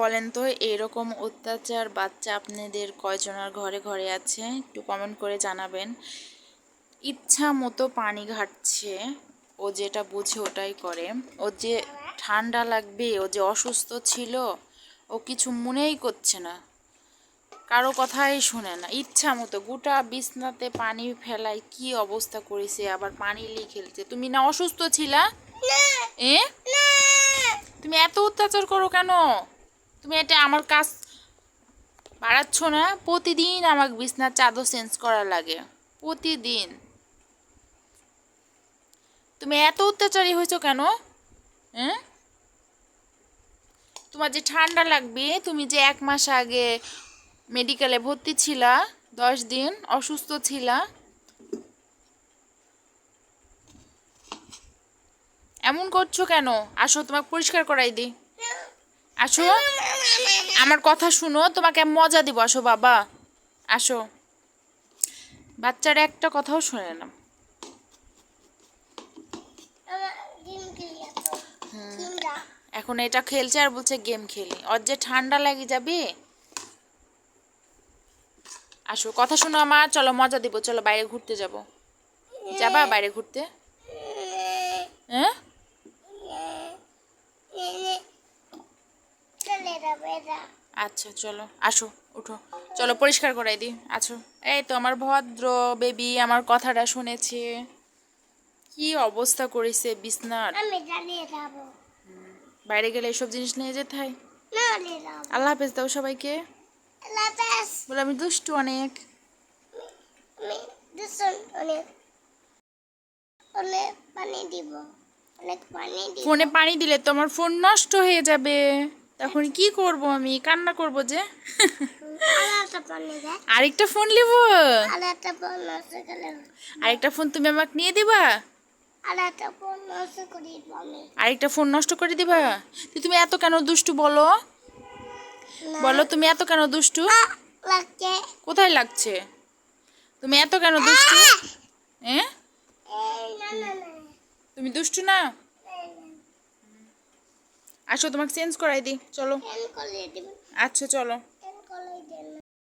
বলেন তো এরকম অত্যাচার বাচ্চা আপনাদের কয়জনের ঘরে ঘরে আছে? একটু কমেন্ট করে জানাবেন। ইচ্ছা মতো পানি ঘাটছে ও যেটা বুঝে ওটাই করে। ও যে ঠান্ডা লাগবে ও যে অসুস্থ ছিল ও কিছু মনেই করছে না। কারও কথাই শোনে না। ইচ্ছা মতো গোটা বিছনাতে পানি ফেলায় কি অবস্থা করেছে আবার পানি লিয়ে খেলছে। তুমি না অসুস্থ ছিলা? এ? তুমি এত অত্যাচার করো কেন? তুমি এটা আমার কাজ বাড়াচ্ছ না। প্রতিদিন আমাকে বিছনার চাদর চেঞ্জ করা লাগে। প্রতিদিন। তুমি এত অত্যাচারী হয়েছো কেন? হ্যাঁ? তোমার যে ঠান্ডা লাগবে, তুমি যে এক মাস আগে মেডিকেলে ভর্তি ছিলা, দশ দিন অসুস্থ ছিলা। এমন করছ কেন? আসো, তোমাকে পরিষ্কার করাই দিই। আসো। আমার কথা শুনো, তোমাকে মজা দিব। আসো বাবা। আসো। বাচ্চারা একটা কথাও শোনে না। এখন এটা খেলছে আর বলছে গেম খেলি। ওর যে ঠান্ডা লাগে যাবে। আসো, কথা শোনো আমার চলো মজা দিব। চলো বাইরে ঘুরতে যাব। যাবা বাইরে ঘুরতে? হ্যাঁ? আচ্ছা চলো আসো উঠো। চলো পরিষ্কার করাই দিই। আছো এই তো আমার ভদ্র বেবি আমার কথাটা শুনেছে। কি অবস্থা করেছে বিছনার? বাইরে গেলে এসব জিনিস নিয়ে যেতে হয়? আল্লাহ হাফেজ দাও সবাইকে। বলে আমি দুষ্টু অনেক। আমি দূষণ অনেক। অনেক পানি দিব। অনেক পানি দিব। ফোনে পানি দিলে তোমার ফোন নষ্ট হয়ে যাবে। তখন কি করব আমি? কান্না করব যে? আরেকটা ফোন নিব? আরেকটা ফোন তুমি আমাকে নিয়ে দিবা? আরেকটা ফোন নষ্ট করে দিবা? তুমি এত কেন দুষ্টু বলো? বলো তুমি এত কেন দুষ্টু? কোথায় লাগছে? তুমি এত কেন দুষ্টু? হ্যাঁ তুমি দুষ্টু না? আসো তোমাকে চেঞ্জ করাই দিই চলো। আচ্ছা চলো।